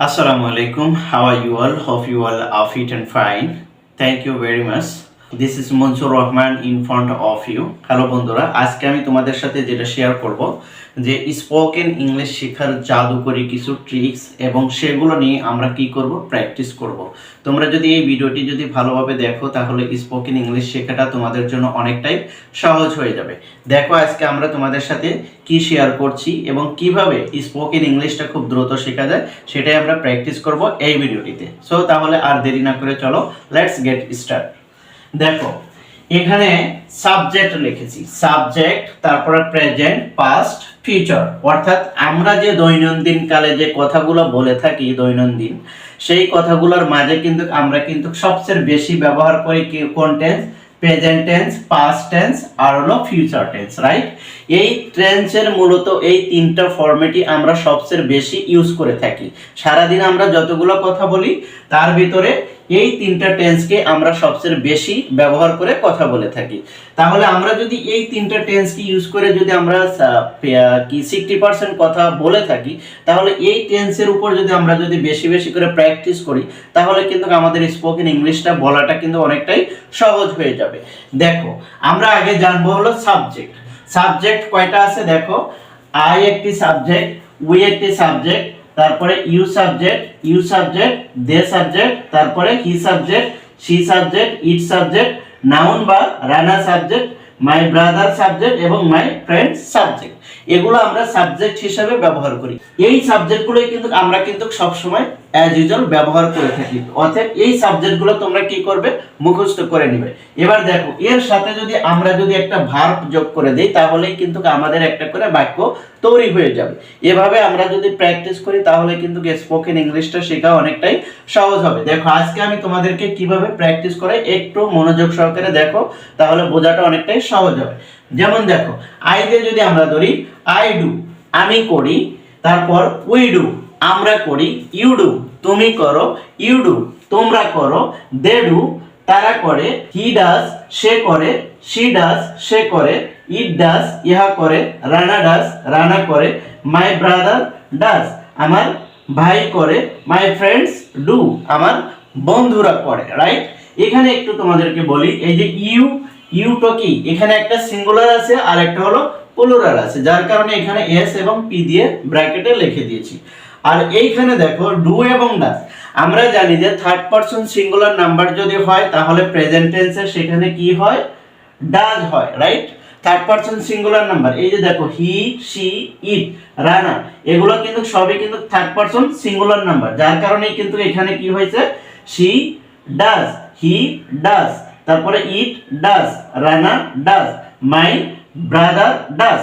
Assalamu alaikum. How are you all? Hope you all are fit and fine. Thank you very much. This is Mansur Rahman in front of you. Hello বন্ধুরা। আজকে আমি তোমাদের সাথে যেটা share করব, যে spoken English শেখার জাদুকরি কিছু ট্রিক্স এবং সেগুলো নিয়ে আমরা কি করব প্র্যাকটিস করব। তোমরা যদি এই ভিডিওটি যদি ভালোভাবে দেখো, তাহলে স্পোকেন ইংলিশ শেখাটা তোমাদের জন্য অনেকটাই সহজ হয়ে যাবে। দেখো, আজকে আমরা তোমাদের সাথে কি শেয়ার করছি এবং কীভাবে স্পোকেন ইংলিশটা খুব দ্রুত শেখা যায়, সেটাই আমরা প্র্যাকটিস করব এই ভিডিওটিতে। সো তাহলে আর দেরি না করে চলো লেটস গেট স্টার্ট দেখো, এখানে সাবজেক্ট লিখেছি। সাবজেক্ট তারপরে প্রেজেন্ট পাস্ট ফিউচার অর্থাৎ আমরা যে দৈনন্দিন কালে যে কথাগুলো বলে থাকি দৈনন্দিন, সেই কথাগুলোর মাঝে কিন্তু আমরা কিন্তু সবচেয়ে বেশি ব্যবহার করি কোন tense present tense past tense আর হলো ফিউচার টেন্স রাইট এই টেন্সের মূলত এই তিনটা ফর্মেটই আমরা সবচেয়ে বেশি ইউজ করে থাকি। সারাদিন আমরা যতগুলো কথা বলি, তার ভিতরে এই তিনটা টেন্সকে আমরা সবচেয়ে বেশি ব্যবহার করে কথা বলে থাকি। তাহলে আমরা যদি এই তিনটা টেন্সকে ইউজ করে যদি আমরা কি সিক্সটি পার্সেন্ট কথা বলে থাকি, তাহলে এই টেন্সের উপর যদি আমরা যদি বেশি বেশি করে প্র্যাকটিস করি, তাহলে কিন্তু আমাদের স্পোকেন ইংলিশটা বলাটা কিন্তু অনেকটাই সহজ হয়ে যাবে। দেখো, আমরা আগে জানব হলো সাবজেক্ট সাবজেক্ট কয়টা আছে? দেখো আই একটি সাবজেক্ট উই একটি সাবজেক্ট তারপরে you subject you subject they subject তারপরে he subject she subject it subject noun বা Rana subject my brother subject এবং মাই ফ্রেন্ড সাবজেক্ট এগুলো আমরা সাবজেক্ট হিসাবে ব্যবহার করি। এই সাবজেক্টগুলোই কিন্তু আমরা কিন্তু সবসময় অ্যাজ ইউজুয়াল ব্যবহার করে থাকি। অর্থাৎ এই সাবজেক্টগুলো তোমরা কি করবে? মুখস্থ করে নিবে। এবার দেখো, এর সাথে যদি আমরা যদি একটা ভার্ব যোগ করে দিই, তাহলেই কিন্তু আমাদের একটা করে বাক্য তৈরি হয়ে যাবে। এভাবে আমরা যদি প্র্যাকটিস করি, তাহলে কিন্তু স্পোকেন ইংলিশটা শেখা অনেকটাই সহজ হবে। দেখো, আজকে আমি তোমাদেরকে কীভাবে প্র্যাকটিস করে একটু মনোযোগ সহকারে দেখো, তাহলে বোঝাটা অনেকটাই সহজ হবে। যেমন দেখো আই দিয়ে যদি আমরা ধরি আই ডু আমি করি, তারপর উই ডু আমরা করি ইউ ডু তুমি করো ইউ ডু তোমরা করো দে ডু তারা করে হি ডাস সে করে শি ডাস সে করে ইট ডাস ইহা করে, রানা ডাস রানা করে মাই ব্রাদার ডাস আমার ভাই করে মাই ফ্রেন্ডস ডু আমার বন্ধুরা করে রাইট এখানে একটু তোমাদেরকে বলি, এই যে ইউ ইউটো কি? এখানে একটা সিঙ্গুলার আছে আর একটা হলো প্লুরাল আছে, যার কারণে এখানে এস এবং পি দিয়ে ব্র্যাকেটে লিখে দিয়েছি। আর এইখানে দেখো ডু এবং ডাস আমরা জানি যে থার্ড পারসন সিঙ্গুলার নাম্বার যদি হয়, তাহলে প্রেজেন্ট টেন্সে সেখানে কি হয়? ডাজ হয় right third person singular number এই যে দেখো হি সি ইট রানা এগুলো কিন্তু সবই কিন্তু থার্ড পারসন সিঙ্গুলার নাম্বার যার কারণে কিন্তু এখানে কি হয়েছে? সি ডাজ হি ডাজ তারপরে it does Rana does my brother does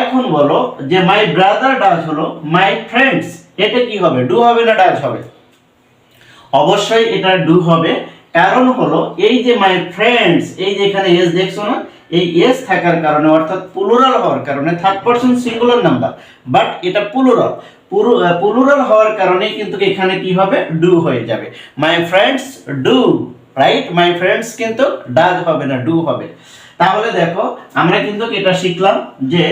এখন বলো যে মাই ব্রাদার ডাজ হলো মাই ফ্রেন্ডস এটা কি হবে? ডু হবে না ডাজ হবে? অবশ্যই এটা ডু হবে। কারণ হলো, এই যে মাই ফ্রেন্ডস এই যে এখানে এস দেখছ না? এই এস থাকার কারণে, অর্থাৎ প্লুরাল হওয়ার কারণে third person singular number but এটা প্লুরাল প্লুরাল হওয়ার কারণে কিন্তু এখানে কি হবে? ডু হয়ে যাবে। My friends do right my friends কিন্তু ডাজ হবে না ডু হবে। তাহলে দেখো, আমরা কিন্তু এটা শিখলাম যে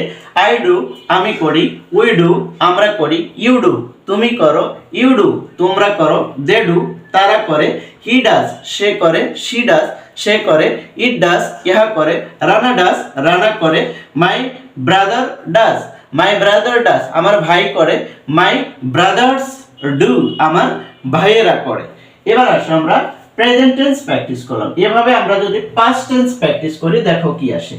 আই ডু আমি করি উই ডু আমরা করি ইউ ডু তুমি করো ইউ ডু তোমরা করো দে ডু তারা করে হি ডাস সে করে শি ডাজ সে করে ইট ডাজ ইহা করে, রানা ডাস রানা করে my brother does my brother does আমার ভাই করে মাই ব্রাদার্স ডু আমার ভাইয়েরা করে। এবার আসো আমরা প্রেজেন্ট টেন্স প্র্যাকটিস করলাম। এভাবে আমরা যদি পাস্ট টেন্স প্র্যাকটিস করি, দেখো কি আসে।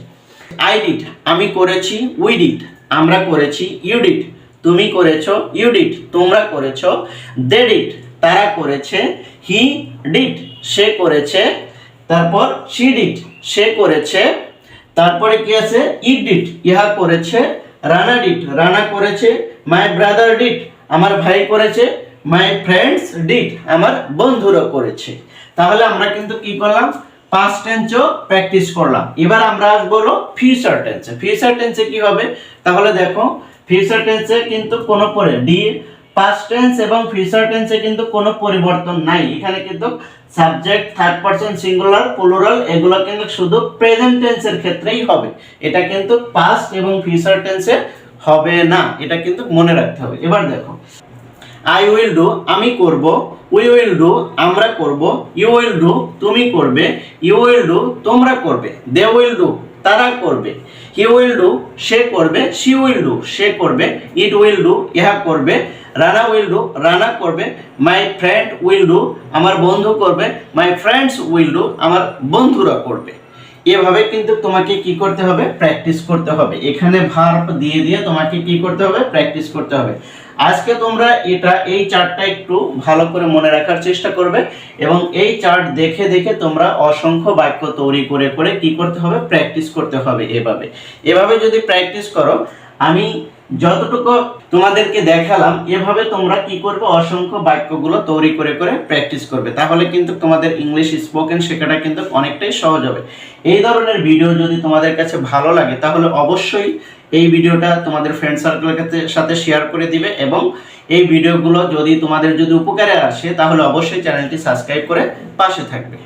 আই ডিড আমি করেছি উই ডিড আমরা করেছি ইউ ডিড তুমি করেছ ইউ ডিড তোমরা করেছ দে ডিড তারা করেছে হি ডিড সে করেছে, তারপর শি ডিড সে করেছে, তারপরে কি আছে ইট ডিড ইহা করেছে, রানা ডিড রানা করেছে মাই ব্রাদার ডিড আমার ভাই করেছে মাই ফ্রেন্ডস ডিড আমার বন্ধুরা করেছে। তাহলে আমরা কিন্তু কি করলাম পাস্ট টেন্সও প্র্যাকটিস করলাম। এবার আমরা আসব ফিউচার টেন্সে ফিউচার টেন্সে কি হবে? তাহলে দেখো ফিউচার টেন্সে কিন্তু কোনো পরে ডি পাস্ট টেন্স এবং ফিউচার টেন্সে কিন্তু কোনো পরিবর্তন নাই। এখানে কিন্তু subject third person singular plural এগুলো কিন্তু শুধু প্রেজেন্ট টেন্সের ক্ষেত্রেই হবে। এটা কিন্তু পাস্ট এবং ফিউচার টেন্সে হবে না। এটা কিন্তু মনে রাখতে হবে। এবার দেখো আই উইল ডু আমি করব উই উইল ডু আমরা করব ইউ উইল ডু তুমি করবে ইউ উইল ডু তোমরা করবে দে উইল ডু তারা করবে। হি উইল ডু সে করবে শি উইল ডু সে করবে ইট উইল ডু ইহা করবে, রানা উইল ডু রানা করবে মাই ফ্রেন্ড উইল ডু আমার বন্ধু করবে মাই ফ্রেন্ডস উইল ডু আমার বন্ধুরা করবে। এভাবে কিন্তু তোমাকে কি করতে হবে? প্র্যাকটিস করতে হবে। এখানে ভার্ব দিয়ে দিয়ে তোমাকে কি করতে হবে? প্র্যাকটিস করতে হবে। আজকে তোমরা এটা, এই চার্টটা একটু ভালো করে মনে রাখার চেষ্টা করবে এবং এই চার্ট দেখে দেখে তোমরা অসংখ্য বাক্য তৈরি করে করে কি করতে হবে? প্র্যাকটিস করতে হবে এভাবে। এভাবে যদি প্র্যাকটিস করো, আমি যতটুকু তোমাদেরকে দেখালাম, এভাবে তোমরা কি করবে? অসংখ্য বাক্যগুলো তৈরি করে করে প্র্যাকটিস করবে। তাহলে কিন্তু তোমাদের ইংলিশ স্পোকেন শেখাটা কিন্তু অনেকটাই সহজ হবে। এই ধরনের ভিডিও যদি তোমাদের কাছে ভালো লাগে, তাহলে অবশ্যই এই ভিডিওটা তোমাদের ফ্রেন্ড সার্কেলের সাথে শেয়ার করে দিবে এবং এই ভিডিওগুলো যদি তোমাদের যদি উপকারে আসে, তাহলে অবশ্যই চ্যানেলটি সাবস্ক্রাইব করে পাশে থাকবে।